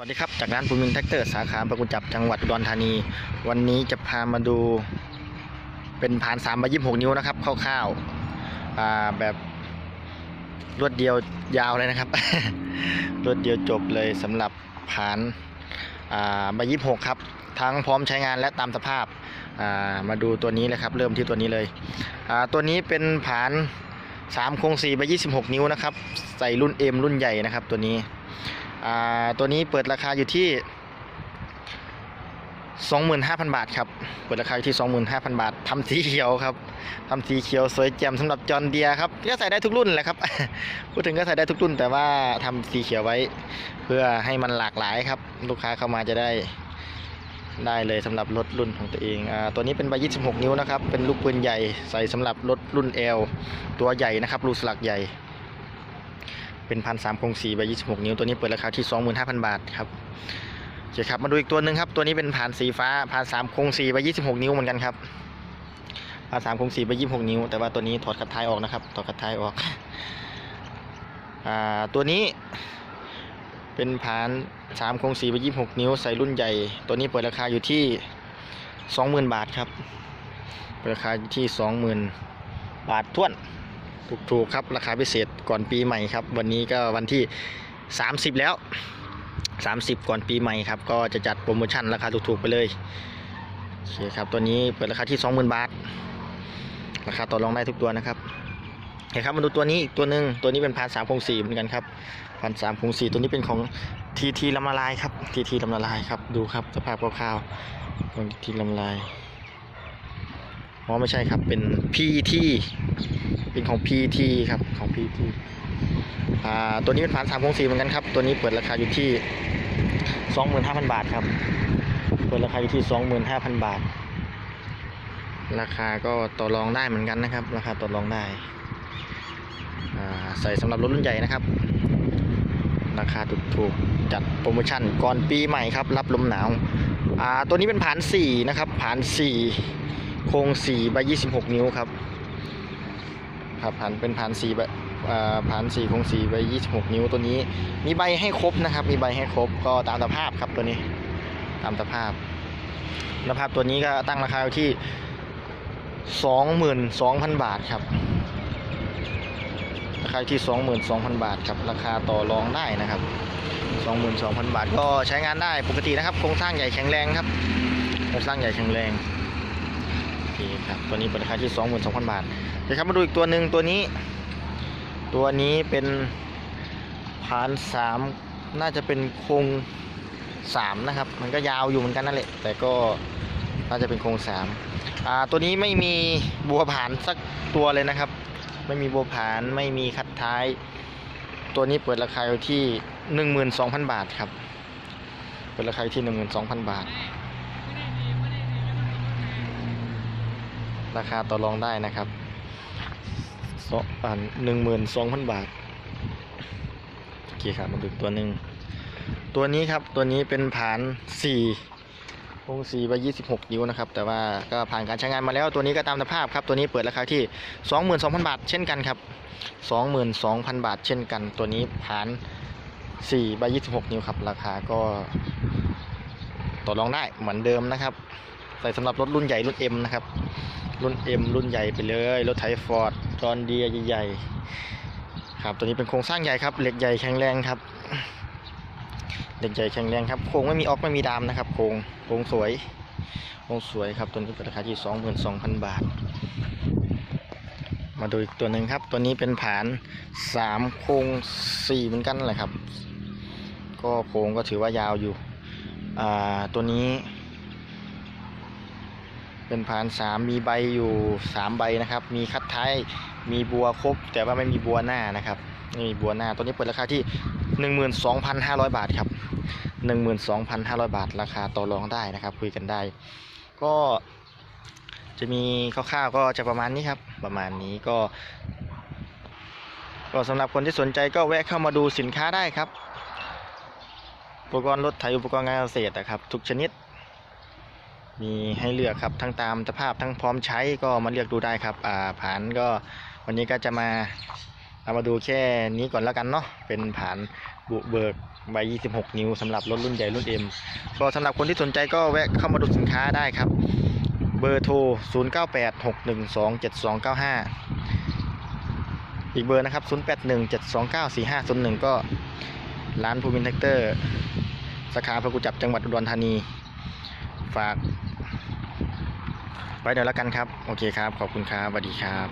สวัสดีครับ จากร้านภูมินแท็กเตอร์สาขาประกุจับจังหวัดอุดรธานี วันนี้จะพามาดูเป็นผ่าน3ามใบยี่หกนิ้วนะครับคร่าวๆแบบรวดเดียวยาวเลยนะครับ รวดเดียวจบเลยสำหรับผ่านอ่าใบยี่หกครับ ทั้งพร้อมใช้งานและตามสภาพามาดูตัวนี้เลยครับ เริ่มที่ตัวนี้เลย ตัวนี้เป็นผาน3โครง4ใบ26นิ้วนะครับ ใส่รุ่น M รุ่นใหญ่นะครับตัวนี้ ตัวนี้เปิดราคาอยู่ที่ 25,000 บาทครับ เปิดราคาอยู่ที่ 25,000 บาททำสีเขียวครับทำสีเขียวสวยแจ่มสำหรับจอนเดียครับก็ใส่ได้ทุกรุ่นแหละครับ พูดถึงก็ใส่ได้ทุกรุ่น แต่ว่าทำสีเขียวไว้ เพื่อให้มันหลากหลายครับ ลูกค้าเข้ามาจะได้ได้เลยสำหรับรถรุ่นของตัวเองอตัวนี้เป็นใบ 26 นิ้วนะครับ เป็นลูกปืนใหญ่ใส่สำหรับรถรุ่น L ตัวใหญ่นะครับ รูสลักใหญ่ เป็นพันสามคงสี่ใบยี่สิบหกนิ้วตัวนี้เปิดราคาที่สองหมื่นห้าพันบาทครับโอเคครับมาดูอีกตัวหนึ่งครับตัวนี้เป็นผ่านสีฟ้าผ่านสามคงสี่ใบยี่สิบหกนิ้วเหมือนกันครับผ่านสามคงสี่ใบยี่สิบหกนิ้วแต่ว่าตัวนี้ถอดคัดท้ายออกนะครับถอดคัดท้ายออกอ่าตัวนี้เป็นผ่านสามคงสี่ใบยี่สิบหกนิ้วใส่รุ่นใหญ่ ตัวนี้เปิดราคาอยู่ที่สองหมื่นบาทครับราคาที่สองหมื่นบาทท้วน ถูกๆครับราคาพิเศษก่อนปีใหม่ครับ วันนี้ก็วันที่ 30 แล้ว 30 ก่อนปีใหม่ครับ ก็จะจัดโปรโมชั่นราคาถูกๆไปเลยโอเคครับตัวนี้เปิดราคาที่ 20,000 บาท ราคาต่อรองได้ทุกตัวนะครับโอเคครับมาดูตัวนี้อีกตัวหนึ่งตัวนี้เป็นพันสามคงสี่เหมือนกันครับพันสามคงสี่ตัวนี้เป็นของทีทีลำละลายครับทีทีลำละลายครับดูครับสภาพคร่าวๆของทีลำละลาย อ๋อไม่ใช่ครับ เป็นพีทีเป็นของ PT ครับของ PT อ่าตัวนี้เป็นผ่านสามคงสี่เหมือนกันครับ ตัวนี้เปิดราคาอยู่ที่สองหมื่นห้าพันบาทครับ เปิดราคาอยู่ที่สองหมื่นห้าพันบาท ราคาก็ต่อรองได้เหมือนกันนะครับ ราคาต่อรองได้ใส่สำหรับรถรุ่นใหญ่นะครับ ราคาถูกๆจัดโปรโมชั่นก่อนปีใหม่ครับ รับลมหนาวตัวนี้เป็นผ่านสี่นะครับผ่านสี่ โครงสี่ใบยี่สิบหกนิ้วครับครับผ่านเป็นผ่านสีใบผ่านสีครงสีใบยี่สิบหกนิ้วตัวนี้ มีใบให้ครบนะครับ มีใบให้ครบก็ตามสภาพครับตัวนี้ ตามสภาพสภาพตัวนี้ก็ตั้งราคาอยู่ที่สองหมื่นสองพันบาทครับราคาที่สองหมื่นสองพันบาทครับ ราคาต่อรองได้นะครับสองหมื่นสองพันบาทก็ใช้งานได้ปกตินะครับ โครงสร้างใหญ่แข็งแรงครับ โครงสร้างใหญ่แข็งแรง เคครับตัวนี้เป็นราคาที่สองหมื่นสองพันบาทเดี๋ยวครับมาดูอีกตัวหนึ่งตัวนี้ ตัวนี้เป็นฐานสามน่าจะเป็นโครงสามนะครับ มันก็ยาวอยู่เหมือนกันนั่นแหละแต่ก็น่าจะเป็นโครงสามอ่าตัวนี้ไม่มีบัวผานสักตัวเลยนะครับ ไม่มีบัวผานไม่มีคัดท้าย ตัวนี้เปิดราคาอยู่ที่หนึ่งหมื่นสองพันบาทครับ เปิดราคาอยู่ที่หนึ่งหมื่นสองพันบาท ราคาต่อรองได้นะครับสองอ่าหนึ่งหมื่นสองพันบาทโอเคครับมาดูตัวหนึ่งตัวนี้ครับตัวนี้เป็นผานสี่วงสี่ใบยี่สิบหกนิ้วนะครับ แต่ว่าก็ผ่านการใช้งานมาแล้วตัวนี้ก็ตามสภาพครับ ตัวนี้เปิดราคาที่สองหมื่นสองพันบาท เช่นกันครับสองหมื่นสองพันบาท เช่นกัน ตัวนี้ผานสี่ใบยี่สิบหกนิ้วครับ ราคาก็ต่อรองได้เหมือนเดิมนะครับใส่สำหรับรถรุ่นใหญ่รุ่น M นะครับ รุ่น M รุ่นใหญ่ไปเลย รถไถฟอร์ดจอร์นเดียใหญ่ๆครับตัวนี้เป็นโครงสร้างใหญ่ครับเหล็กใหญ่แข็งแรงครับเหล็กใหญ่แข็งแรงครับโครงไม่มีออกไม่มีดามนะครับโครงโครงสวยโครงสวยครับตัวนี้เป็นราคาที่22,000 บาท มาดูอีกตัวหนึ่งครับ ตัวนี้เป็นผาน 3 โครง4เหมือนกันแหละครับ ก็โครงก็ถือว่ายาวอยู่อ่าตัวนี้ เป็นผานสามมีใบอยู่สามใบนะครับ มีคัดท้ายมีบัวครบ แต่ว่าไม่มีบัวหน้านะครับไม่มีบัวหน้าตัวนี้เปิดราคาที่หนึ่งหมื่นสองพันห้าร้อยบาทครับหนึ่งหมื่นสองพันห้าร้อยบาท ราคาต่อรองได้นะครับ คุยกันได้ ก็จะมีคร่าวๆก็จะประมาณนี้ครับ ประมาณนี้ก็ ก็สำหรับคนที่สนใจก็แวะเข้ามาดูสินค้าได้ครับ อุปกรณ์รถไถอุปกรณ์งานเกษตรนะครับ ทุกชนิด มีให้เลือกครับทั้งตามสภาพทั้งพร้อมใช้ก็มาเลือกดูได้ครับอ่าผานก็วันนี้ก็จะมาเอามาดูแค่นี้ก่อนแล้วกันเนาะเป็นผานบุเบิกใบ 26 นิ้วสำหรับรถรุ่นใหญ่รุ่น M ก็สำหรับคนที่สนใจก็แวะเข้ามาดูสินค้าได้ครับ เบอร์โทร 0986127295 อีกเบอร์นะครับ 0817294501 ก็ร้านภูมินแท็กเตอร์ สาขาพระกุจับจังหวัดอุดรธานี ฝาก ไว้เดี๋ยวแล้วกันครับ โอเคครับ ขอบคุณครับสวัสดีครับ